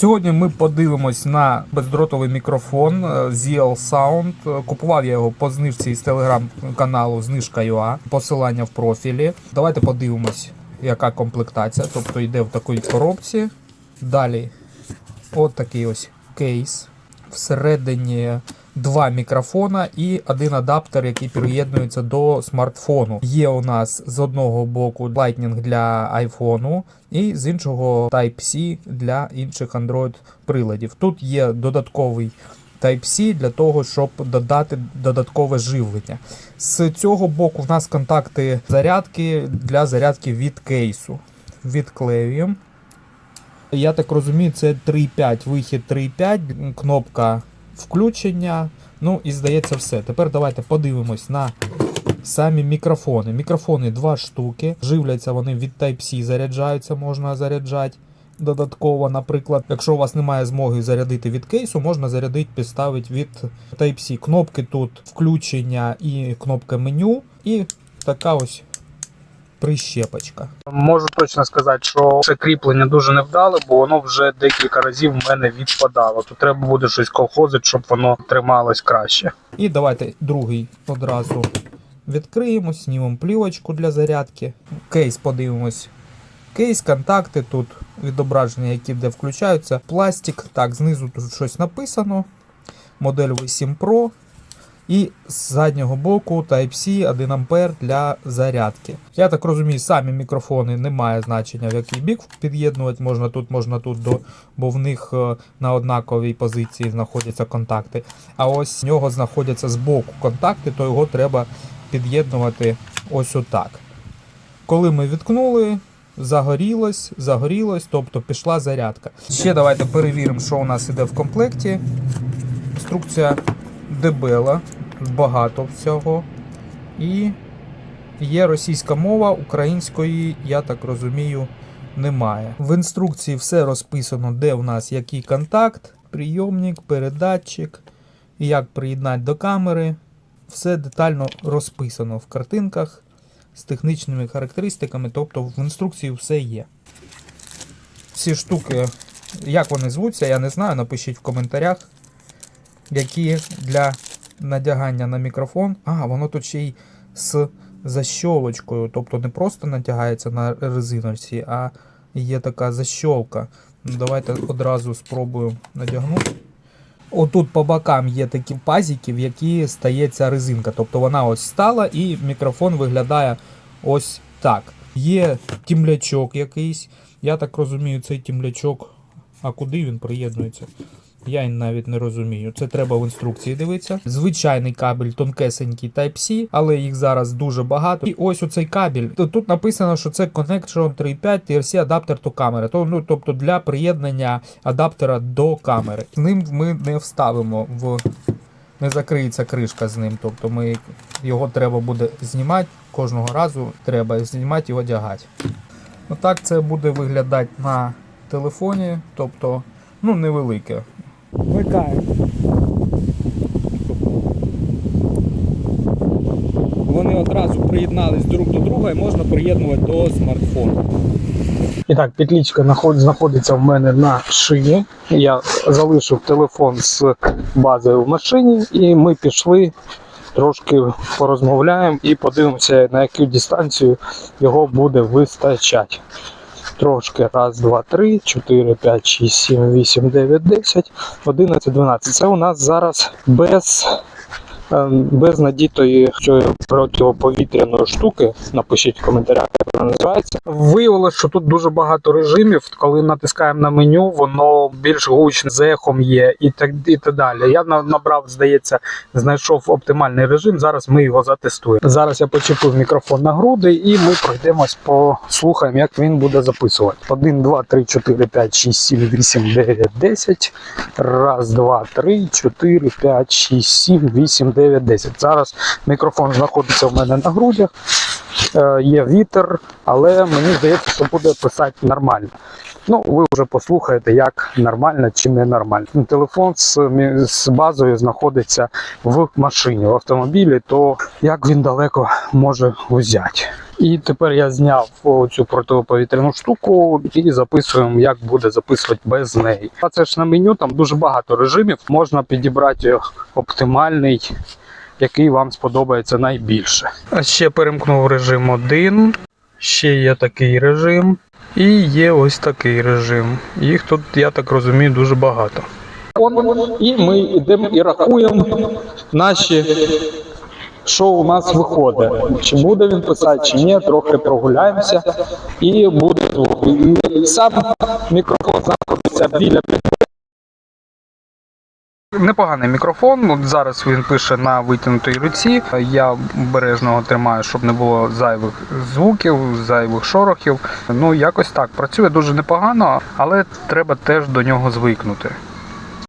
Сьогодні ми подивимось на бездротовий мікрофон е, ZL Sound. Е, Купував я його по знижці з телеграм-каналу Знижка.ua. Посилання в профілі. Давайте подивимось, яка комплектація. Тобто йде в такій коробці. Далі от такий ось кейс. Всередині два мікрофона і один адаптер, який приєднується до смартфону. Є у нас з одного боку Lightning для айфону, і з іншого Type-C для інших Android приладів. Тут є додатковий Type-C для того, щоб додати додаткове живлення. З цього боку в нас контакти зарядки для зарядки від кейсу. Відклеюємо. Я так розумію, це 3.5, вихід 3.5, кнопка включення. Ну і здається все. Тепер давайте подивимось на самі мікрофони. Мікрофони два штуки. Живляться вони від Type-C, заряджаються, можна заряджати. Додатково, наприклад, якщо у вас немає змоги зарядити від кейсу, можна зарядити, підставити від Type-C. Кнопки тут включення і кнопка меню, і така ось прищепочка. Можу точно сказати, що це кріплення дуже невдале, бо воно вже декілька разів в мене відпадало. Тут треба буде щось колхозити, щоб воно трималось краще. І давайте другий одразу відкриємо, знімемо плівочку для зарядки. Кейс подивимось. Кейс, контакти, тут відображення, які де включаються. Пластик. Так, знизу тут щось написано. Модель V7 Pro. І з заднього боку Type-C 1 А для зарядки. Я так розумію, самі мікрофони немає значення, в який бік під'єднувати можна тут, можна тут, до, бо в них е, на однаковій позиції знаходяться контакти. А ось в нього знаходяться з боку контакти, то його треба під'єднувати ось отак. Коли ми відкнули, загорілось, загорілось, тобто пішла зарядка. Ще давайте перевіримо, що у нас іде в комплекті. Інструкція дебела, багато всього. І є російська мова, української, я так розумію, немає. В інструкції все розписано, де в нас який контакт, прийомник, передатчик, як приєднати до камери. Все детально розписано в картинках з технічними характеристиками, тобто в інструкції все є. Ці штуки, як вони звуться, я не знаю, напишіть в коментарях які для надягання на мікрофон. А, воно тут ще й з защолочкою. Тобто не просто натягається на резиночці, а є така защолка. Ну, Давайте одразу спробуємо надягнути. Отут по бокам є такі пазики, в які стається резинка. Тобто вона ось стала і мікрофон виглядає ось так. Є тімлячок якийсь. Я так розумію, цей тімлячок. А куди він приєднується? Я навіть не розумію. Це треба в інструкції дивитися. Звичайний кабель тонкесенький Type-C, але їх зараз дуже багато. І ось оцей кабель. Тут написано, що це Connection 3.5 TRC адаптер до камери. То, ну, тобто для приєднання адаптера до камери. Ним ми не вставимо в. Не закриється кришка з ним. Тобто ми його треба буде знімати. Кожного разу треба знімати і одягати. Отак це буде виглядати на телефоні. Тобто, ну, невелике. Вмикаємо. Вони одразу приєднались друг до друга і можна приєднувати до смартфону. І так, наход- знаходиться в мене на шиї. Я залишив телефон з базою в машині, і ми пішли трошки порозмовляємо і подивимося, на яку дистанцію його буде вистачати. Трошки раз, два, три, чотири, п'ять, шість, сім, вісім, дев'ять, десять, одинадцять, дванадцять. Це у нас зараз без, без надітої протиповітряної штуки. Напишіть в коментарях, як вона називається. Виявилося, що тут дуже багато режимів. Коли натискаємо на меню, воно більш гучне з ехом є і так і так далі. Я набрав, здається, знайшов оптимальний режим. Зараз ми його затестуємо. Зараз я почепив мікрофон на груди і ми пройдемось послухаємо, як він буде записувати. 1, 2, 3, 4, 5, 6, 7, 8, 9, 10. Раз, два, три, 4, 5, 6, 7, 8, 9, 10. Зараз мікрофон знаходиться в мене на грудях. Е, є вітер, але мені здається, що буде писати нормально. Ну, ви вже послухаєте, як нормально чи не нормально. Ну, Телефон з, з базою знаходиться в машині, в автомобілі, то як він далеко може взяти. І тепер я зняв цю протиповітряну штуку і записуємо, як буде записувати без неї. А це ж на меню там дуже багато режимів. Можна підібрати оптимальний, який вам сподобається найбільше. А ще перемкнув режим 1. Ще є такий режим. І є ось такий режим. Їх тут, я так розумію, дуже багато. І ми йдемо і рахуємо наші що у нас виходить. Чи буде він писати, чи ні, трохи прогуляємося і буде звук. Сам мікрофон знаходиться біля Непоганий мікрофон. От зараз він пише на витягнутій руці. Я обережно його тримаю, щоб не було зайвих звуків, зайвих шорохів. Ну якось так. Працює дуже непогано, але треба теж до нього звикнути.